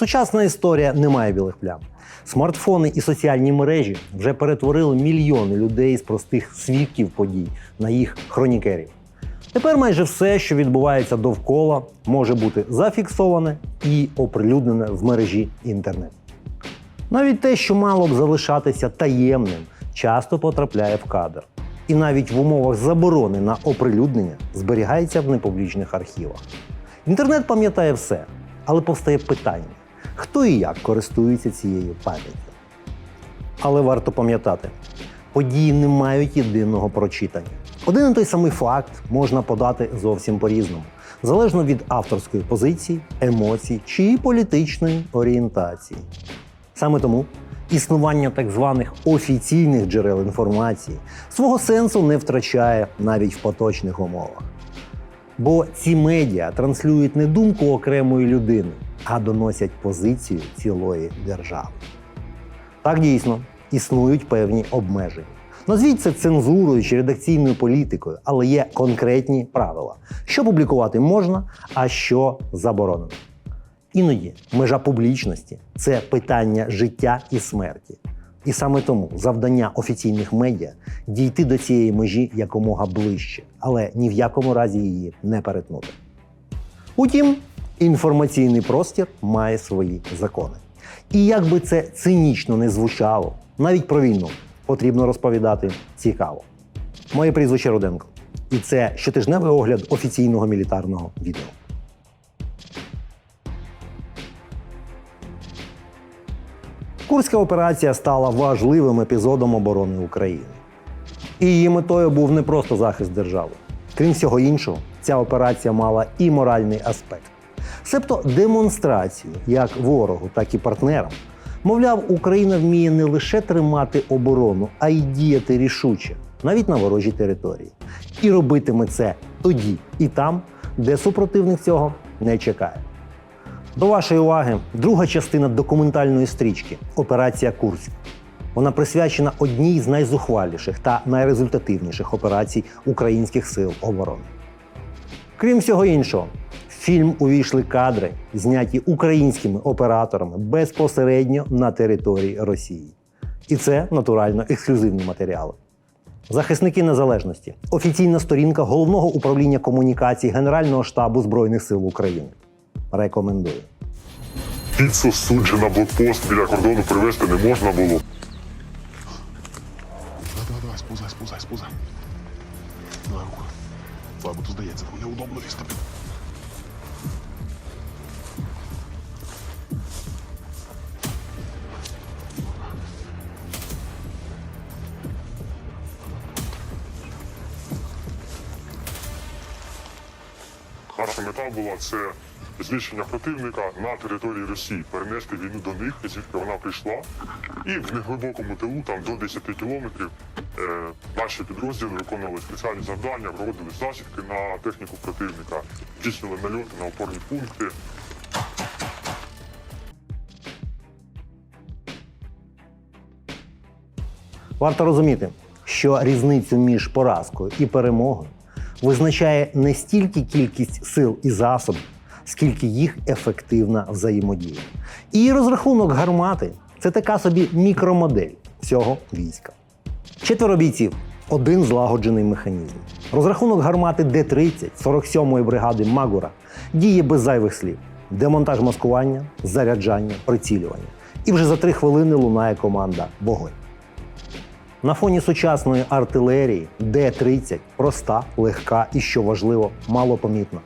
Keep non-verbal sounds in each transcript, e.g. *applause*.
Сучасна історія не має білих плям. Смартфони і соціальні мережі вже перетворили мільйони людей з простих свідків подій на їх хронікерів. Тепер майже все, що відбувається довкола, може бути зафіксоване і оприлюднене в мережі інтернет. Навіть те, що мало б залишатися таємним, часто потрапляє в кадр. І навіть в умовах заборони на оприлюднення зберігається в непублічних архівах. Інтернет пам'ятає все, але повстає питання: хто і як користується цією пам'яттю. Але варто пам'ятати, події не мають єдиного прочитання. Один і той самий факт можна подати зовсім по-різному, залежно від авторської позиції, емоцій чи політичної орієнтації. Саме тому існування так званих офіційних джерел інформації свого сенсу не втрачає навіть в поточних умовах. Бо ці медіа транслюють не думку окремої людини, а доносять позицію цілої держави. Так дійсно існують певні обмеження. Назвіть це цензурою чи редакційною політикою, але є конкретні правила, що публікувати можна, а що заборонено. Іноді межа публічності це питання життя і смерті. І саме тому завдання офіційних медіа дійти до цієї межі якомога ближче, але ні в якому разі її не перетнути. Утім, інформаційний простір має свої закони. І як би це цинічно не звучало, навіть про війну потрібно розповідати цікаво. Моє прізвище Руденко. І це щотижневий огляд офіційного мілітарного відео. Курська операція стала важливим епізодом оборони України. І її метою був не просто захист держави. Крім всього іншого, ця операція мала і моральний аспект. Себто демонстрацію як ворогу, так і партнерам. Мовляв, Україна вміє не лише тримати оборону, а й діяти рішуче, навіть на ворожій території. І робитиме це тоді і там, де супротивник цього не чекає. До вашої уваги друга частина документальної стрічки Операція Курськ. Вона присвячена одній з найзухваліших та найрезультативніших операцій українських сил оборони. Крім всього іншого, фільм увійшли кадри, зняті українськими операторами безпосередньо на території Росії. І це натурально ексклюзивні матеріали. Захисники незалежності. Офіційна сторінка головного управління комунікацій Генерального штабу Збройних сил України. Рекомендую. Піцу суджу на блокпост біля кордону привезти не можна було. Давай, сповзай, сповзай. Руку. Давай, тут здається, там неудобно лізти. Наша мета була це знищення противника на території Росії, перенести війну до них, звідки вона прийшла. І в неглибокому тилу, там до 10 кілометрів, е, наші підрозділи виконували спеціальні завдання, проводили засідки на техніку противника, здійснювали нальоти на опорні пункти. Варто розуміти, що різницю між поразкою і перемогою визначає не стільки кількість сил і засобів, скільки їх ефективна взаємодія. І розрахунок гармати це така собі мікромодель всього війська. Четверо бійців один злагоджений механізм. Розрахунок гармати Д-30 47-ї бригади Магура діє без зайвих слів: демонтаж маскування, заряджання, прицілювання. І вже за три хвилини лунає команда Вогонь. На фоні сучасної артилерії Д-30 проста, легка і, що важливо, малопомітна.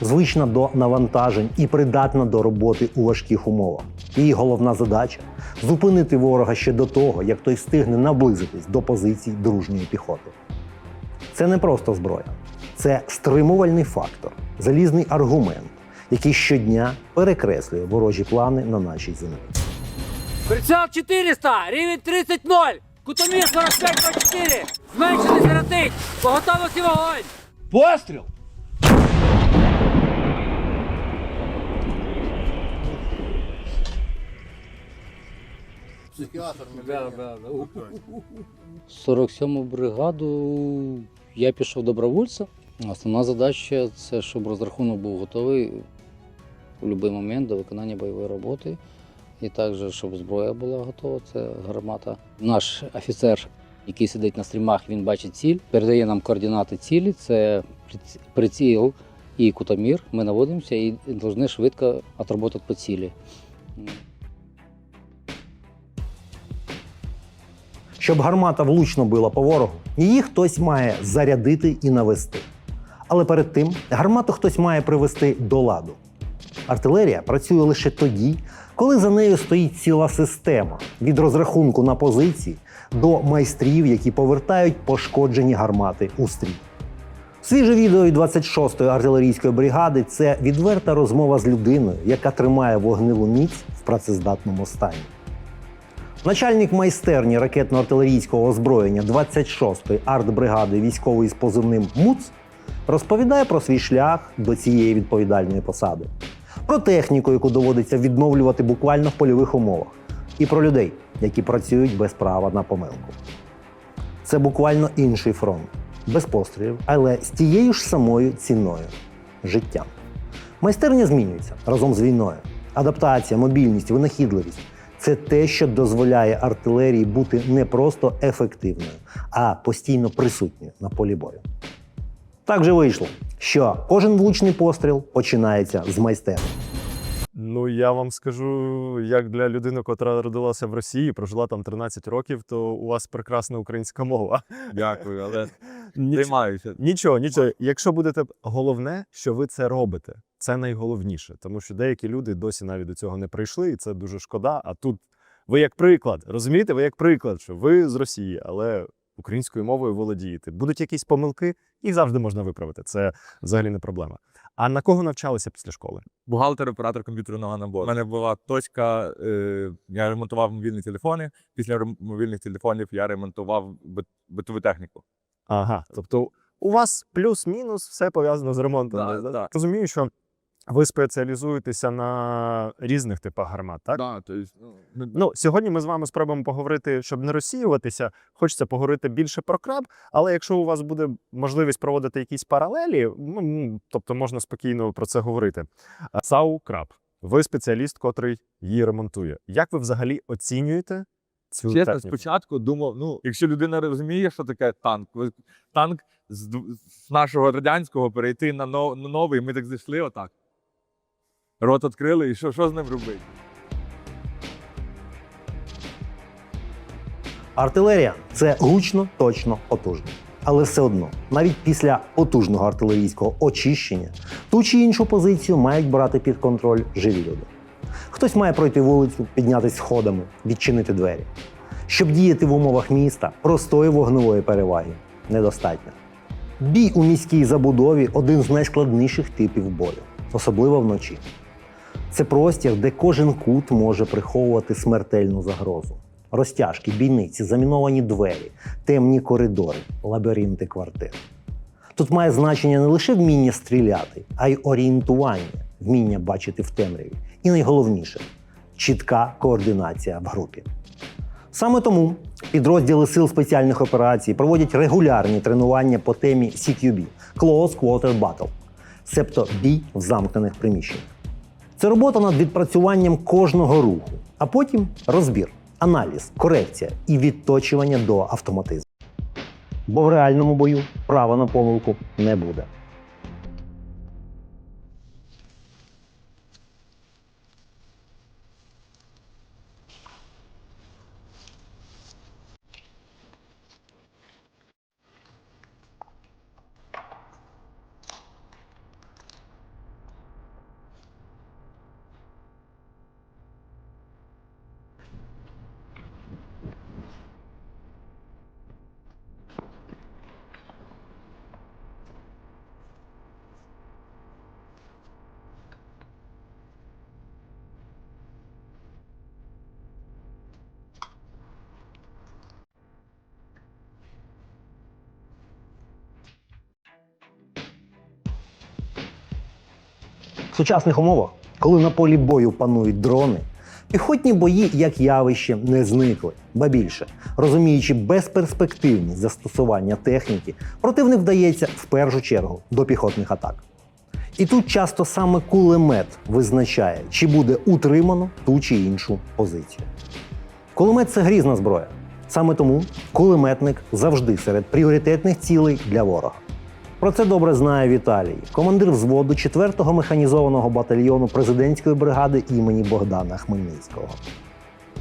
Звична до навантажень і придатна до роботи у важких умовах. Її головна задача зупинити ворога ще до того, як той встигне наблизитись до позицій дружньої піхоти. Це не просто зброя, це стримувальний фактор, залізний аргумент, який щодня перекреслює ворожі плани на нашій землі. Прицел 400, рівень 30-0, кутомір 45-24, зменшений зеротить, по готовності вогонь! Постріл! Да, да, да. 47-му бригаду я пішов добровольцем. Основна задача це щоб розрахунок був готовий в будь-який момент до виконання бойової роботи. І також, щоб зброя була готова, це гармата. Наш офіцер, який сидить на стрімах, він бачить ціль, передає нам координати цілі, це приціл і кутомір. Ми наводимося і повинні швидко відробити по цілі. Щоб гармата влучно била по ворогу, її хтось має зарядити і навести. Але перед тим гармату хтось має привести до ладу. Артилерія працює лише тоді, коли за нею стоїть ціла система від розрахунку на позиції до майстрів, які повертають пошкоджені гармати у стрій. Свіже відео від 26-ї артилерійської бригади це відверта розмова з людиною, яка тримає вогневу міць в працездатному стані. Начальник майстерні ракетно-артилерійського озброєння 26-ї артбригади військової з позивним МУЦ розповідає про свій шлях до цієї відповідальної посади, про техніку, яку доводиться відновлювати буквально в польових умовах, і про людей, які працюють без права на помилку. Це буквально інший фронт, без пострілів, але з тією ж самою ціною життям. Майстерня змінюється разом з війною. Адаптація, мобільність, винахідливість це те, що дозволяє артилерії бути не просто ефективною, а постійно присутньою на полі бою. Так же вийшло, що кожен влучний постріл починається з майстерні. Ну, я вам скажу, як для людини, котра родилася в Росії, прожила там 13 років, то у вас прекрасна українська мова. Дякую, але *laughs* Ніч... тримаюся. Нічого, нічого. Якщо будете головне, що ви це робите, це найголовніше, тому що деякі люди досі навіть до цього не прийшли, і це дуже шкода. А тут ви як приклад, розумієте, ви як приклад, що ви з Росії, але українською мовою володієте. Будуть якісь помилки, їх завжди можна виправити. Це взагалі не проблема. А на кого навчалися після школи? Бухгалтер, оператор комп'ютерного набору. У мене була точка, е, я ремонтував мобільні телефони. Після мобільних телефонів я ремонтував бит- битову техніку. Ага, тобто у вас плюс-мінус все пов'язано з ремонтом. Да, да? да. Розумію, що ви спеціалізуєтеся на різних типах гармат, так? Да, то есть, ну, ну, Ну, сьогодні ми з вами спробуємо поговорити, щоб не розсіюватися. Хочеться поговорити більше про краб, але якщо у вас буде можливість проводити якісь паралелі, ну, тобто можна спокійно про це говорити. САУ краб. Ви спеціаліст, котрий її ремонтує. Як ви взагалі оцінюєте цю чесно, техніку? спочатку думав, ну, якщо людина розуміє, що таке танк, танк з, нашого радянського перейти на новий, ми так зайшли отак. Рот відкрили, і що, що з ним робити? Артилерія це гучно, точно, потужно. Але все одно, навіть після потужного артилерійського очищення, ту чи іншу позицію мають брати під контроль живі люди. Хтось має пройти вулицю, піднятися сходами, відчинити двері. Щоб діяти в умовах міста, простої вогневої переваги недостатньо. Бій у міській забудові один з найскладніших типів бою, особливо вночі. Це простір, де кожен кут може приховувати смертельну загрозу. Розтяжки, бійниці, заміновані двері, темні коридори, лабіринти квартир. Тут має значення не лише вміння стріляти, а й орієнтування, вміння бачити в темряві. І найголовніше чітка координація в групі. Саме тому підрозділи сил спеціальних операцій проводять регулярні тренування по темі CQB – Close Quarter Battle, себто бій в замкнених приміщеннях. Це робота над відпрацюванням кожного руху, а потім розбір, аналіз, корекція і відточування до автоматизму. Бо в реальному бою права на помилку не буде. В сучасних умовах, коли на полі бою панують дрони, піхотні бої як явище не зникли. Ба більше, розуміючи безперспективність застосування техніки, противник вдається в першу чергу до піхотних атак. І тут часто саме кулемет визначає, чи буде утримано ту чи іншу позицію. Кулемет це грізна зброя. Саме тому кулеметник завжди серед пріоритетних цілей для ворога. Про це добре знає Віталій, командир взводу 4-го механізованого батальйону президентської бригади імені Богдана Хмельницького.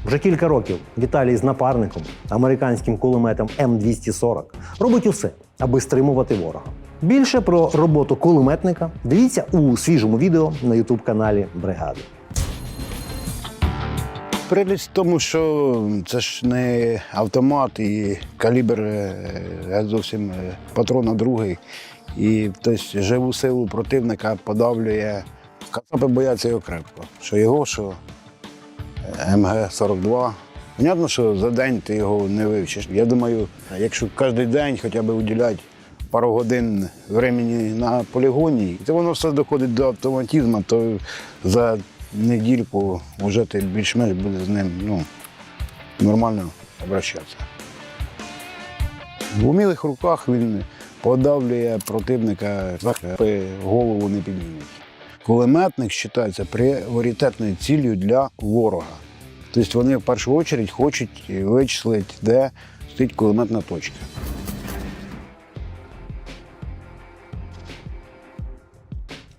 Вже кілька років Віталій з напарником, американським кулеметом М240, робить усе, аби стримувати ворога. Більше про роботу кулеметника дивіться у свіжому відео на youtube каналі Бригади. Прелість в тому, що це ж не автомат і калібр е, зовсім е, патрона другий. І тобто, живу силу противника подавлює. Кацапи бояться його крепко. Що його, що е, МГ-42. Понятно, що за день ти його не вивчиш. Я думаю, якщо кожен день хоча б уділяти пару годин времени на полігоні, і то воно все доходить до автоматизму, то за недільку вже ти більш-менш буде з ним ну, нормально обращатися. В умілих руках він подавлює противника, захопи голову не підніметь. Кулеметник вважається пріоритетною ціллю для ворога. Тобто вони в першу чергу хочуть вичислити, де стоїть кулеметна точка.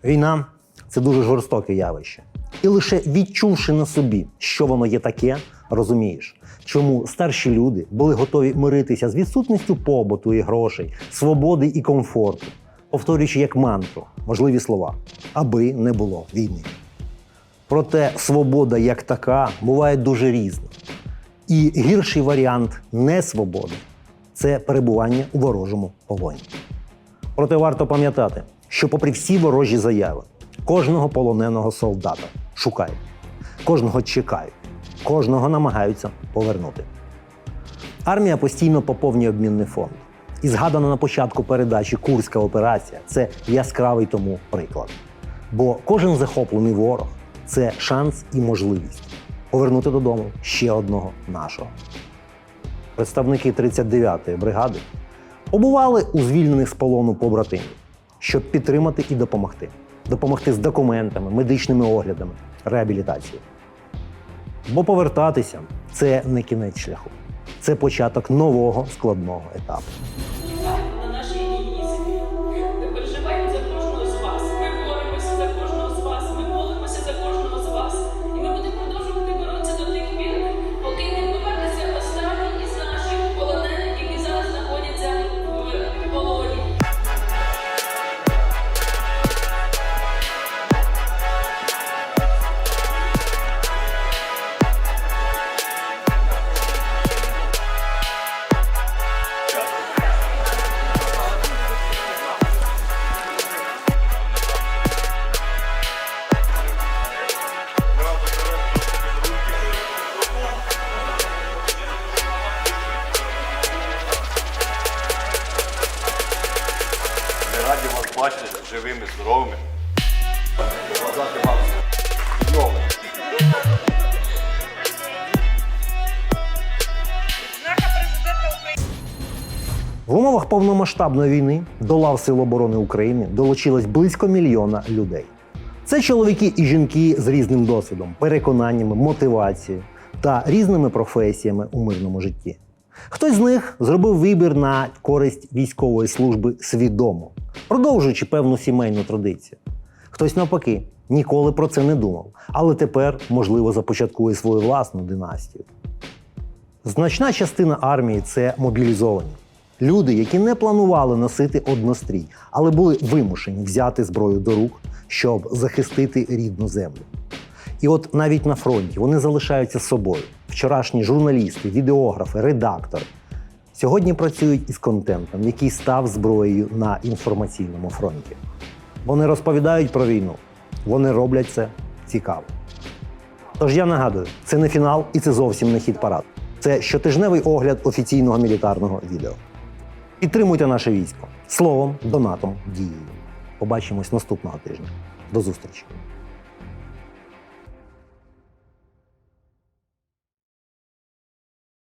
Війна це дуже жорстоке явище. І лише відчувши на собі, що воно є таке, розумієш, чому старші люди були готові миритися з відсутністю побуту і грошей, свободи і комфорту, повторюючи як мантру важливі слова, аби не було війни. Проте свобода як така буває дуже різна. І гірший варіант несвободи це перебування у ворожому полоні. Проте варто пам'ятати, що, попри всі ворожі заяви, кожного полоненого солдата шукають, кожного чекають, кожного намагаються повернути. Армія постійно поповнює обмінний фонд. І згадана на початку передачі Курська операція це яскравий тому приклад. Бо кожен захоплений ворог це шанс і можливість повернути додому ще одного нашого. Представники 39-ї бригади побували у звільнених з полону побратимів, щоб підтримати і допомогти. Допомогти з документами, медичними оглядами, реабілітацією. Бо повертатися це не кінець шляху, це початок нового складного етапу. Ми раді вас бачити живими, здоровими. В умовах повномасштабної війни до лав Сил оборони України долучилось близько мільйона людей. Це чоловіки і жінки з різним досвідом, переконаннями, мотивацією та різними професіями у мирному житті. Хтось з них зробив вибір на користь військової служби свідомо, продовжуючи певну сімейну традицію. Хтось навпаки ніколи про це не думав, але тепер, можливо, започаткує свою власну династію. Значна частина армії це мобілізовані. Люди, які не планували носити однострій, але були вимушені взяти зброю до рук, щоб захистити рідну землю. І от навіть на фронті вони залишаються собою. Вчорашні журналісти, відеографи, редактори сьогодні працюють із контентом, який став зброєю на інформаційному фронті. Вони розповідають про війну, вони роблять це цікаво. Тож я нагадую, це не фінал і це зовсім не хід парад. Це щотижневий огляд офіційного мілітарного відео. Підтримуйте наше військо словом, донатом, дією. Побачимось наступного тижня. До зустрічі!